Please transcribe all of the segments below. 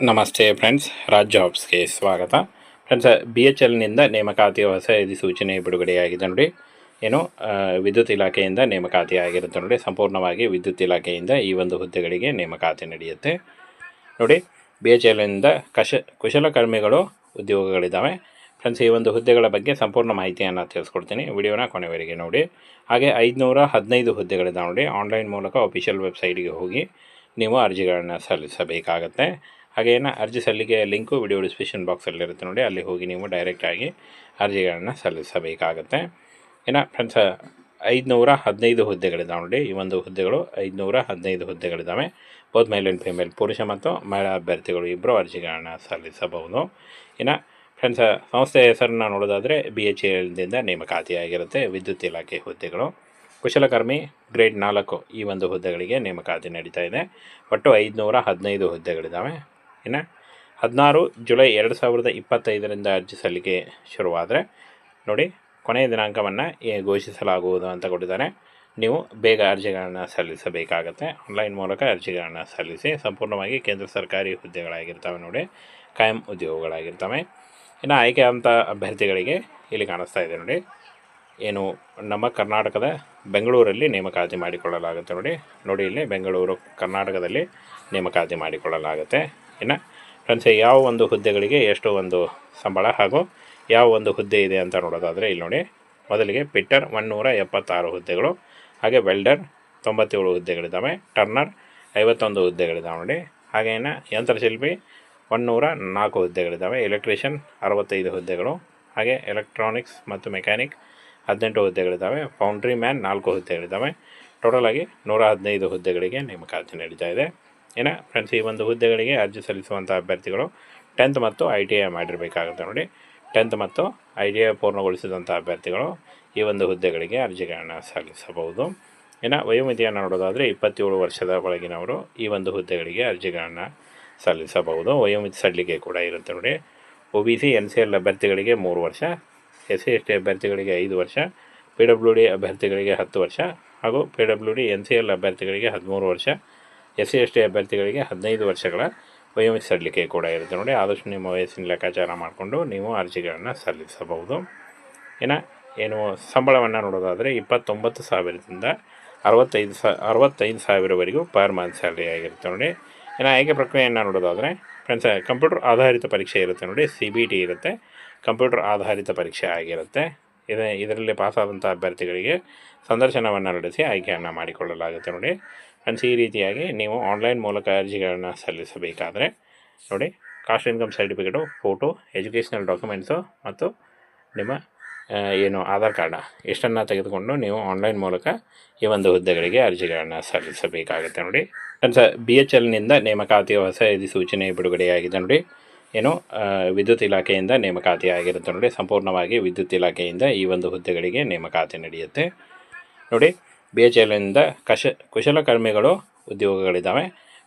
ನಮಸ್ತೆ ಫ್ರೆಂಡ್ಸ್, ರಾಜ್ ಜಾಬ್ಸ್ಗೆ ಸ್ವಾಗತ. Friends B H ಎಲ್ನಿಂದ ನೇಮಕಾತಿ ಹೊಸ ಅಧಿಸೂಚನೆ ಬಿಡುಗಡೆಯಾಗಿದೆ ನೋಡಿ. ಏನು ವಿದ್ಯುತ್ ಇಲಾಖೆಯಿಂದ ನೇಮಕಾತಿ ಆಗಿರುತ್ತೆ ನೋಡಿ. ಸಂಪೂರ್ಣವಾಗಿ ವಿದ್ಯುತ್ ಇಲಾಖೆಯಿಂದ ಈ ಒಂದು ಹುದ್ದೆಗಳಿಗೆ ನೇಮಕಾತಿ ನಡೆಯುತ್ತೆ. ನೋಡಿ ಬಿ ಎಚ್ ಎಲ್ನಿಂದ ಕಶ ಕುಶಲಕರ್ಮಿಗಳು ಉದ್ಯೋಗಗಳಿದ್ದಾವೆ. ಫ್ರೆಂಡ್ಸ್, ಈ ಒಂದು ಹುದ್ದೆಗಳ ಬಗ್ಗೆ ಸಂಪೂರ್ಣ ಮಾಹಿತಿಯನ್ನು ತಿಳಿಸ್ಕೊಡ್ತೀನಿ. ವಿಡಿಯೋನ ಕೊನೆವರೆಗೆ ನೋಡಿ. ಹಾಗೆ ಐದುನೂರ ಹದಿನೈದು ಹುದ್ದೆಗಳಿದ್ದಾವೆ ನೋಡಿ. ಆನ್ಲೈನ್ ಮೂಲಕ ಅಫಿಷಿಯಲ್ ವೆಬ್ಸೈಟ್ಗೆ ಹೋಗಿ ನೀವು ಅರ್ಜಿಗಳನ್ನು ಸಲ್ಲಿಸಬೇಕಾಗತ್ತೆ. ಹಾಗೇನ ಅರ್ಜಿ ಸಲ್ಲಿಕೆಯ ಲಿಂಕು ವಿಡಿಯೋ ಡಿಸ್ಕ್ರಿಪ್ಷನ್ ಬಾಕ್ಸಲ್ಲಿರುತ್ತೆ ನೋಡಿ, ಅಲ್ಲಿ ಹೋಗಿ ನೀವು ಡೈರೆಕ್ಟಾಗಿ ಅರ್ಜಿಗಳನ್ನು ಸಲ್ಲಿಸಬೇಕಾಗತ್ತೆ. ಇನ್ನು ಫ್ರೆಂಡ್ಸ್ ಐದುನೂರ ಹದಿನೈದು ಹುದ್ದೆಗಳಿದ್ದಾವೆ ನೋಡಿ, ಈ ಒಂದು ಹುದ್ದೆಗಳು ಐದುನೂರ ಹದಿನೈದು ಹುದ್ದೆಗಳಿದ್ದಾವೆ. ಬೋತ್ ಮೇಲ್ ಆ್ಯಂಡ್ ಫಿಮೇಲ್ ಪುರುಷ ಮತ್ತು ಮಹಿಳಾ ಅಭ್ಯರ್ಥಿಗಳು ಇಬ್ಬರು ಅರ್ಜಿಗಳನ್ನು ಸಲ್ಲಿಸಬಹುದು. ಇನ್ನು ಫ್ರೆಂಡ್ಸ್ ಸಂಸ್ಥೆಯ ಹೆಸರನ್ನು ನೋಡೋದಾದರೆ ಬಿ ಎಚ್ ಎಲ್ದಿಂದ ನೇಮಕಾತಿಯಾಗಿರುತ್ತೆ ವಿದ್ಯುತ್ ಇಲಾಖೆ ಹುದ್ದೆಗಳು. ಕುಶಲಕರ್ಮಿ ಗ್ರೇಡ್ ನಾಲ್ಕು ಈ ಒಂದು ಹುದ್ದೆಗಳಿಗೆ ನೇಮಕಾತಿ ನಡೀತಾ ಇದೆ. ಒಟ್ಟು ಐದುನೂರ ಹದಿನೈದು ಹುದ್ದೆಗಳಿದ್ದಾವೆ. ಇನ್ನು ಹದಿನಾರು ಜುಲೈ ಎರಡು ಸಾವಿರದ ಇಪ್ಪತ್ತೈದರಿಂದ ಅರ್ಜಿ ಸಲ್ಲಿಕೆ ಶುರುವಾದರೆ ನೋಡಿ ಕೊನೆಯ ದಿನಾಂಕವನ್ನು ಘೋಷಿಸಲಾಗುವುದು ಅಂತ ಕೊಟ್ಟಿದ್ದಾರೆ. ನೀವು ಬೇಗ ಅರ್ಜಿಗಳನ್ನು ಸಲ್ಲಿಸಬೇಕಾಗತ್ತೆ. ಆನ್ಲೈನ್ ಮೂಲಕ ಅರ್ಜಿಗಳನ್ನು ಸಲ್ಲಿಸಿ ಸಂಪೂರ್ಣವಾಗಿ ಕೇಂದ್ರ ಸರ್ಕಾರಿ ಹುದ್ದೆಗಳಾಗಿರ್ತವೆ ನೋಡಿ, ಕಾಯಂ ಉದ್ಯೋಗಗಳಾಗಿರ್ತವೆ. ಇನ್ನು ಆಯ್ಕೆ ಅಂತ ಅಭ್ಯರ್ಥಿಗಳಿಗೆ ಇಲ್ಲಿ ಕಾಣಿಸ್ತಾ ಇದೆ ನೋಡಿ, ಏನು ನಮ್ಮ ಕರ್ನಾಟಕದ ಬೆಂಗಳೂರಲ್ಲಿ ನೇಮಕಾತಿ ಮಾಡಿಕೊಳ್ಳಲಾಗುತ್ತೆ ನೋಡಿ. ನೋಡಿ ಇಲ್ಲಿ ಬೆಂಗಳೂರು, ಕರ್ನಾಟಕದಲ್ಲಿ ನೇಮಕಾತಿ ಮಾಡಿಕೊಳ್ಳಲಾಗುತ್ತೆ. ಇನ್ನು. ಫ್ರೆಂಡ್ಸ್, ಯಾವ ಒಂದು ಹುದ್ದೆಗಳಿಗೆ ಎಷ್ಟು ಒಂದು ಸಂಬಳ ಹಾಗೂ ಯಾವ ಒಂದು ಹುದ್ದೆ ಇದೆ ಅಂತ ನೋಡೋದಾದರೆ ಇಲ್ಲಿ ನೋಡಿ. ಮೊದಲಿಗೆ ಪಿಟ್ಟರ್ ಒನ್ನೂರ ಎಪ್ಪತ್ತಾರು ಹುದ್ದೆಗಳು, ಹಾಗೆ ವೆಲ್ಡರ್ ತೊಂಬತ್ತೇಳು ಹುದ್ದೆಗಳಿದ್ದಾವೆ ಟರ್ನರ್ ಐವತ್ತೊಂದು ಹುದ್ದೆಗಳಿದ್ದಾವೆ ನೋಡಿ. ಹಾಗೇನ ಯಂತ್ರಶಿಲ್ಪಿ ಒನ್ನೂರ ನಾಲ್ಕು ಹುದ್ದೆಗಳಿದ್ದಾವೆ ಎಲೆಕ್ಟ್ರಿಷಿಯನ್ ಅರವತ್ತೈದು ಹುದ್ದೆಗಳು, ಹಾಗೆ ಎಲೆಕ್ಟ್ರಾನಿಕ್ಸ್ ಮತ್ತು ಮೆಕ್ಯಾನಿಕ್ ಹದಿನೆಂಟು ಹುದ್ದೆಗಳಿದ್ದಾವೆ ಫೌಂಡ್ರಿ ಮ್ಯಾನ್ ನಾಲ್ಕು ಹುದ್ದೆಗಳಿದ್ದಾವೆ ಟೋಟಲ್ ಆಗಿ ನೂರ ಹದಿನೈದು ಹುದ್ದೆಗಳಿಗೆ ನೇಮಕಾತಿ ನಡೀತಾ ಇದೆ ಏನ ಫ್ರೆಂಡ್ಸ್ ಈ ಒಂದು ಹುದ್ದೆಗಳಿಗೆ ಅರ್ಜಿ ಸಲ್ಲಿಸುವಂಥ ಅಭ್ಯರ್ಥಿಗಳು ಟೆಂತ್ ಮತ್ತು ಐ ಟಿ ಐ ಮಾಡಿರಬೇಕಾಗುತ್ತೆ ನೋಡಿ. ಟೆಂತ್ ಮತ್ತು ಐ ಟಿ ಐ ಪೂರ್ಣಗೊಳಿಸಿದಂಥ ಅಭ್ಯರ್ಥಿಗಳು ಈ ಒಂದು ಹುದ್ದೆಗಳಿಗೆ ಅರ್ಜಿಗಳನ್ನು ಸಲ್ಲಿಸಬಹುದು. ಇನ್ನು ವಯೋಮಿತಿಯನ್ನು ನೋಡೋದಾದರೆ ಇಪ್ಪತ್ತೇಳು ವರ್ಷದ ಒಳಗಿನವರು ಈ ಒಂದು ಹುದ್ದೆಗಳಿಗೆ ಅರ್ಜಿಗಳನ್ನು ಸಲ್ಲಿಸಬಹುದು. ವಯೋಮಿತಿ ಸಲ್ಲಿಕೆ ಕೂಡ ಇರುತ್ತೆ ನೋಡಿ. O B C, N C L ಅಭ್ಯರ್ಥಿಗಳಿಗೆ ಮೂರು ವರ್ಷ, ಎಸ್ ಸಿ ಎಸ್ ಟಿ ಅಭ್ಯರ್ಥಿಗಳಿಗೆ ಐದು ವರ್ಷ, ಪಿ ಡಬ್ಲ್ಯೂ ಡಿ ಅಭ್ಯರ್ಥಿಗಳಿಗೆ ಹತ್ತು ವರ್ಷ ಹಾಗೂ P W D, N C L ಅಭ್ಯರ್ಥಿಗಳಿಗೆ ಹದಿಮೂರು ವರ್ಷ ಎಸ್ ಸಿ ಎಸ್ ಟಿ ಅಭ್ಯರ್ಥಿಗಳಿಗೆ ಹದಿನೈದು ವರ್ಷಗಳ ವಯೋಮಿತಿ ಸಲ್ಲಿಕೆ ಕೂಡ ಇರುತ್ತೆ ನೋಡಿ. ಆದಷ್ಟು ನಿಮ್ಮ ವಯಸ್ಸಿನ ಲೆಕ್ಕಾಚಾರ ಮಾಡಿಕೊಂಡು ನೀವು ಅರ್ಜಿಗಳನ್ನು ಸಲ್ಲಿಸಬಹುದು. ಇನ್ನು ಏನು ಸಂಬಳವನ್ನು ನೋಡೋದಾದರೆ ಇಪ್ಪತ್ತೊಂಬತ್ತು ಸಾವಿರದಿಂದ ಅರವತ್ತೈದು ಸಾ, ಅರವತ್ತೈದು ಸಾವಿರವರೆಗೂ ಪರ್ ಮಂತ್ ಸ್ಯಾಲ್ರಿ ಆಗಿರುತ್ತೆ ನೋಡಿ. ಇನ್ನು ಆಯ್ಕೆ ಪ್ರಕ್ರಿಯೆಯನ್ನು ನೋಡೋದಾದರೆ ಫ್ರೆಂಡ್ಸ್, ಕಂಪ್ಯೂಟರ್ ಆಧಾರಿತ ಪರೀಕ್ಷೆ ಇರುತ್ತೆ ನೋಡಿ. ಸಿ ಬಿ ಟಿ ಇರುತ್ತೆ. ಕಂಪ್ಯೂಟರ್ ಆಧಾರಿತ ಪರೀಕ್ಷೆ ಆಗಿರುತ್ತೆ. ಇದೇ, ಇದರಲ್ಲಿ ಪಾಸಾದಂಥ ಅಭ್ಯರ್ಥಿಗಳಿಗೆ ಸಂದರ್ಶನವನ್ನು ನಡೆಸಿ ಆಯ್ಕೆಯನ್ನು ಮಾಡಿಕೊಳ್ಳಲಾಗುತ್ತೆ ನೋಡಿ. ಫ್ರೆಂಡ್ಸ್ ಈ ರೀತಿಯಾಗಿ ನೀವು ಆನ್ಲೈನ್ ಮೂಲಕ ಅರ್ಜಿಗಳನ್ನು ಸಲ್ಲಿಸಬೇಕಾದರೆ ನೋಡಿ caste income certificate photo educational documents ಮತ್ತು ನಿಮ್ಮ ಏನು ಆಧಾರ್ ಕಾರ್ಡ ಇಷ್ಟನ್ನು ತೆಗೆದುಕೊಂಡು ನೀವು ಆನ್ಲೈನ್ ಮೂಲಕ ಈ ಒಂದು ಹುದ್ದೆಗಳಿಗೆ ಅರ್ಜಿಗಳನ್ನು ಸಲ್ಲಿಸಬೇಕಾಗುತ್ತೆ ನೋಡಿ. ಫ್ರೆಂಡ್ಸ್ ಬಿ ಎಚ್ ಎಲ್ನಿಂದ ನೇಮಕಾತಿಯ ಹೊಸ ಅಧಿಸೂಚನೆ ಬಿಡುಗಡೆಯಾಗಿದೆ ನೋಡಿ. ಏನು ವಿದ್ಯುತ್ ಇಲಾಖೆಯಿಂದ ನೇಮಕಾತಿ ಆಗಿರುತ್ತೆ ನೋಡಿ. ಸಂಪೂರ್ಣವಾಗಿ ವಿದ್ಯುತ್ ಇಲಾಖೆಯಿಂದ ಈ ಒಂದು ಹುದ್ದೆಗಳಿಗೆ ನೇಮಕಾತಿ ನಡೆಯುತ್ತೆ. ನೋಡಿ ಬಿ ಎಚ್ ಎಲ್ನಿಂದ ಕಶ ಕುಶಲಕರ್ಮಿಗಳು ಉದ್ಯೋಗಗಳಿದ್ದಾವೆ.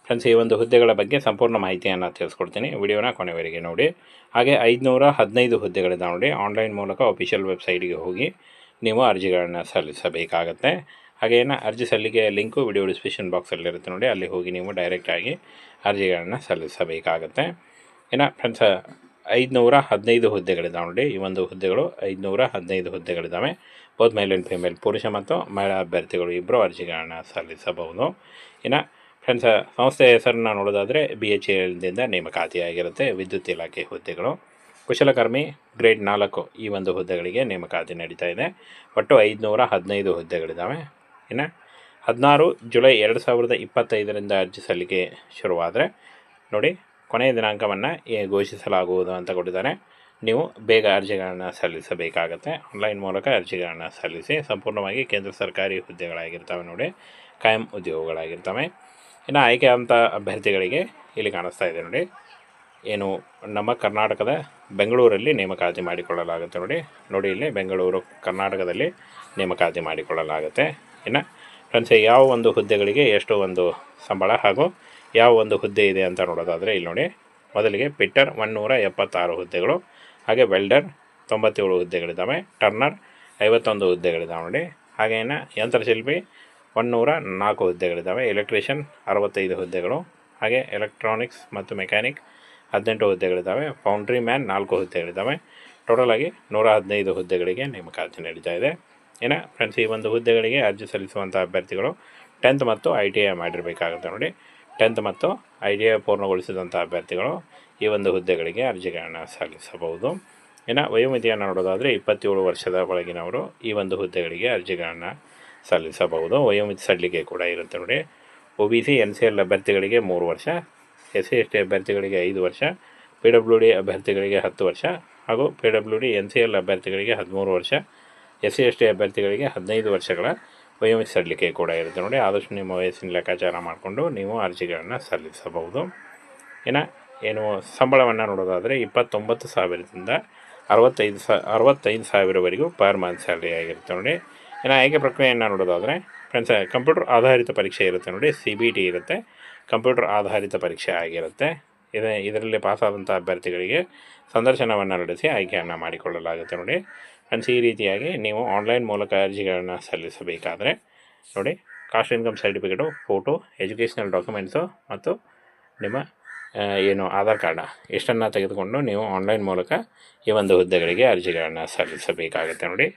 ಫ್ರೆಂಡ್ಸ್, ಈ ಒಂದು ಹುದ್ದೆಗಳ ಬಗ್ಗೆ ಸಂಪೂರ್ಣ ಮಾಹಿತಿಯನ್ನು ತಿಳಿಸ್ಕೊಡ್ತೀನಿ. ವಿಡಿಯೋನ ಕೊನೆವರೆಗೆ ನೋಡಿ. ಹಾಗೆ ಐದುನೂರ ಹದಿನೈದು ಹುದ್ದೆಗಳಿದ್ದಾವೆ ನೋಡಿ. ಆನ್ಲೈನ್ ಮೂಲಕ ಅಫಿಷಿಯಲ್ ವೆಬ್ಸೈಟ್ಗೆ ಹೋಗಿ ನೀವು ಅರ್ಜಿಗಳನ್ನು ಸಲ್ಲಿಸಬೇಕಾಗತ್ತೆ. ಹಾಗೇನ ಅರ್ಜಿ ಸಲ್ಲಿಕೆ ಲಿಂಕು ವಿಡಿಯೋ ಡಿಸ್ಕ್ರಿಪ್ಷನ್ ಬಾಕ್ಸಲ್ಲಿರುತ್ತೆ ನೋಡಿ. ಅಲ್ಲಿ ಹೋಗಿ ನೀವು ಡೈರೆಕ್ಟಾಗಿ ಅರ್ಜಿಗಳನ್ನು ಸಲ್ಲಿಸಬೇಕಾಗತ್ತೆ. ಇನ್ನು ಫ್ರೆಂಡ್ಸ್ ಐದುನೂರ ಹದಿನೈದು ಹುದ್ದೆಗಳಿದ್ದಾವೆ ನೋಡಿ. ಈ ಒಂದು ಹುದ್ದೆಗಳು ಐದುನೂರ ಹದಿನೈದು ಹುದ್ದೆಗಳಿದ್ದಾವೆ. ಬೋತ್ ಮೇಲ್ ಆ್ಯಂಡ್ ಫಿಮೇಲ್ ಪುರುಷ ಮತ್ತು ಮಹಿಳಾ ಅಭ್ಯರ್ಥಿಗಳು ಇಬ್ಬರು ಅರ್ಜಿಗಳನ್ನು ಸಲ್ಲಿಸಬಹುದು. ಇನ್ನು ಫ್ರೆಂಡ್ಸ್ ಸಂಸ್ಥೆಯ ಹೆಸರನ್ನು ನೋಡೋದಾದರೆ ಬಿ ಎಚ್ ಎಲ್ದಿಂದ ನೇಮಕಾತಿಯಾಗಿರುತ್ತೆ ವಿದ್ಯುತ್ ಇಲಾಖೆ ಹುದ್ದೆಗಳು. ಕುಶಲಕರ್ಮಿ ಗ್ರೇಡ್ ನಾಲ್ಕು ಈ ಒಂದು ಹುದ್ದೆಗಳಿಗೆ ನೇಮಕಾತಿ ನಡೀತಾ ಇದೆ. ಒಟ್ಟು ಐದುನೂರ ಹದಿನೈದು ಹುದ್ದೆಗಳಿದ್ದಾವೆ. ಇನ್ನು ಹದಿನಾರು ಜುಲೈ ಎರಡು ಸಾವಿರದ ಇಪ್ಪತ್ತೈದರಿಂದ ಅರ್ಜಿ ಸಲ್ಲಿಕೆ ಶುರುವಾದರೆ ನೋಡಿ ಕೊನೆಯ ದಿನಾಂಕವನ್ನು ಘೋಷಿಸಲಾಗುವುದು ಅಂತ ಕೊಟ್ಟಿದ್ದಾರೆ. ನೀವು ಬೇಗ ಅರ್ಜಿಗಳನ್ನು ಸಲ್ಲಿಸಬೇಕಾಗತ್ತೆ. ಆನ್ಲೈನ್ ಮೂಲಕ ಅರ್ಜಿಗಳನ್ನು ಸಲ್ಲಿಸಿ ಸಂಪೂರ್ಣವಾಗಿ ಕೇಂದ್ರ ಸರ್ಕಾರಿ ಹುದ್ದೆಗಳಾಗಿರ್ತವೆ ನೋಡಿ, ಕಾಯಂ ಉದ್ಯೋಗಗಳಾಗಿರ್ತವೆ. ಇನ್ನು ಆಯ್ಕೆ ಅಂತ ಅಭ್ಯರ್ಥಿಗಳಿಗೆ ಇಲ್ಲಿ ಕಾಣಿಸ್ತಾ ಇದೆ ನೋಡಿ, ಏನು ನಮ್ಮ ಕರ್ನಾಟಕದ ಬೆಂಗಳೂರಲ್ಲಿ ನೇಮಕಾತಿ ಮಾಡಿಕೊಳ್ಳಲಾಗುತ್ತೆ ನೋಡಿ. ನೋಡಿ ಇಲ್ಲಿ ಬೆಂಗಳೂರು, ಕರ್ನಾಟಕದಲ್ಲಿ ನೇಮಕಾತಿ ಮಾಡಿಕೊಳ್ಳಲಾಗುತ್ತೆ. ಇನ್ನು ಫ್ರೆಂಡ್ಸ್, ಯಾವ ಒಂದು ಹುದ್ದೆಗಳಿಗೆ ಎಷ್ಟು ಒಂದು ಸಂಬಳ ಹಾಗೂ ಯಾವ ಒಂದು ಹುದ್ದೆ ಇದೆ ಅಂತ ನೋಡೋದಾದರೆ ಇಲ್ಲಿ ನೋಡಿ. ಮೊದಲಿಗೆ ಪಿಟ್ಟರ್ ಒನ್ನೂರ ಎಪ್ಪತ್ತಾರು ಹುದ್ದೆಗಳು, ಹಾಗೆ ವೆಲ್ಡರ್ ತೊಂಬತ್ತೇಳು ಹುದ್ದೆಗಳಿದ್ದಾವೆ, ಟರ್ನರ್ ಐವತ್ತೊಂದು ಹುದ್ದೆಗಳಿದ್ದಾವೆ ನೋಡಿ. ಹಾಗೇನ ಯಂತ್ರಶಿಲ್ಪಿ ಒನ್ನೂರ ನಾಲ್ಕು ಹುದ್ದೆಗಳಿದ್ದಾವೆ, ಎಲೆಕ್ಟ್ರಿಷಿಯನ್ ಅರವತ್ತೈದು ಹುದ್ದೆಗಳು, ಹಾಗೆ ಎಲೆಕ್ಟ್ರಾನಿಕ್ಸ್ ಮತ್ತು ಮೆಕ್ಯಾನಿಕ್ ಹದಿನೆಂಟು ಹುದ್ದೆಗಳಿದ್ದಾವೆ, ಫೌಂಡ್ರಿ ಮ್ಯಾನ್ ನಾಲ್ಕು ಹುದ್ದೆಗಳಿದ್ದಾವೆ. ಟೋಟಲ್ ಆಗಿ ನೂರ ಹದಿನೈದು ಹುದ್ದೆಗಳಿಗೆ ನೇಮಕಾತಿ ನಡೀತಾ ಇದೆ. ಏನ ಫ್ರೆಂಡ್ಸ್ ಈ ಒಂದು ಹುದ್ದೆಗಳಿಗೆ ಅರ್ಜಿ ಸಲ್ಲಿಸುವಂಥ ಅಭ್ಯರ್ಥಿಗಳು ಟೆಂತ್ ಮತ್ತು ಐ ಟಿ ಐ ಮಾಡಿರಬೇಕಾಗುತ್ತೆ ನೋಡಿ. ಟೆಂತ್ ಮತ್ತು ಐ ಡಿ ಐ ಪೂರ್ಣಗೊಳಿಸಿದಂಥ ಅಭ್ಯರ್ಥಿಗಳು ಈ ಒಂದು ಹುದ್ದೆಗಳಿಗೆ ಅರ್ಜಿಗಳನ್ನು ಸಲ್ಲಿಸಬಹುದು. ಇನ್ನು ವಯೋಮಿತಿಯನ್ನು ನೋಡೋದಾದರೆ ಇಪ್ಪತ್ತೇಳು ವರ್ಷದ ಒಳಗಿನವರು ಈ ಒಂದು ಹುದ್ದೆಗಳಿಗೆ ಅರ್ಜಿಗಳನ್ನು ಸಲ್ಲಿಸಬಹುದು. ವಯೋಮಿತಿ ಸಲ್ಲಿಕೆ ಕೂಡ ಇರುತ್ತೆ ನೋಡಿ. O B C, N C L ಅಭ್ಯರ್ಥಿಗಳಿಗೆ ಮೂರು ವರ್ಷ, ಎಸ್ ಸಿ ಎಸ್ ಟಿ ಅಭ್ಯರ್ಥಿಗಳಿಗೆ ಐದು ವರ್ಷ, ಪಿ ಡಬ್ಲ್ಯೂ ಡಿ ಅಭ್ಯರ್ಥಿಗಳಿಗೆ ಹತ್ತು ವರ್ಷ ಹಾಗೂ P W D, N C L ಅಭ್ಯರ್ಥಿಗಳಿಗೆ ಹದಿಮೂರು ವರ್ಷ, ಎಸ್ ಸಿ ಎಸ್ ಟಿ ಅಭ್ಯರ್ಥಿಗಳಿಗೆ ಹದಿನೈದು ವರ್ಷಗಳ ವಯೋಮಿತಿ ಸಲ್ಲಿಕೆ ಕೂಡ ಇರುತ್ತೆ ನೋಡಿ. ಆದಷ್ಟು ನಿಮ್ಮ ವಯಸ್ಸಿನ ಲೆಕ್ಕಾಚಾರ ಮಾಡಿಕೊಂಡು ನೀವು ಅರ್ಜಿಗಳನ್ನು ಸಲ್ಲಿಸಬಹುದು. ಇನ್ನು ಏನು ಸಂಬಳವನ್ನು ನೋಡೋದಾದರೆ ಇಪ್ಪತ್ತೊಂಬತ್ತು ಸಾವಿರದಿಂದ ಅರವತ್ತೈದು ಸಾ, ಅರವತ್ತೈದು ಸಾವಿರವರೆಗೂ ಪರ್ ಮಂತ್ ಸ್ಯಾಲ್ರಿ ಆಗಿರುತ್ತೆ ನೋಡಿ. ಇನ್ನು ಆಯ್ಕೆ ಪ್ರಕ್ರಿಯೆಯನ್ನು ನೋಡೋದಾದರೆ, ಫ್ರೆಂಡ್ಸ್, ಕಂಪ್ಯೂಟರ್ ಆಧಾರಿತ ಪರೀಕ್ಷೆ ಇರುತ್ತೆ ನೋಡಿ. ಸಿ ಬಿ ಟಿ ಇರುತ್ತೆ. ಕಂಪ್ಯೂಟರ್ ಆಧಾರಿತ ಪರೀಕ್ಷೆ ಆಗಿರುತ್ತೆ. ಇದೇ, ಇದರಲ್ಲಿ ಪಾಸಾದಂಥ ಅಭ್ಯರ್ಥಿಗಳಿಗೆ ಸಂದರ್ಶನವನ್ನು ನಡೆಸಿ ಆಯ್ಕೆಯನ್ನು ಮಾಡಿಕೊಳ್ಳಲಾಗುತ್ತೆ ನೋಡಿ. ಫ್ರೆಂಡ್ಸ್ ಈ ರೀತಿಯಾಗಿ ನೀವು ಆನ್ಲೈನ್ ಮೂಲಕ ಅರ್ಜಿಗಳನ್ನು ಸಲ್ಲಿಸಬೇಕಾದರೆ ನೋಡಿ caste income certificate photo educational documents ಮತ್ತು ನಿಮ್ಮ ಏನು ಆಧಾರ್ ಕಾರ್ಡ ಇಷ್ಟನ್ನು ತೆಗೆದುಕೊಂಡು ನೀವು ಆನ್ಲೈನ್ ಮೂಲಕ ಈ ಒಂದು ಹುದ್ದೆಗಳಿಗೆ ಅರ್ಜಿಗಳನ್ನು ಸಲ್ಲಿಸಬೇಕಾಗುತ್ತೆ ನೋಡಿ.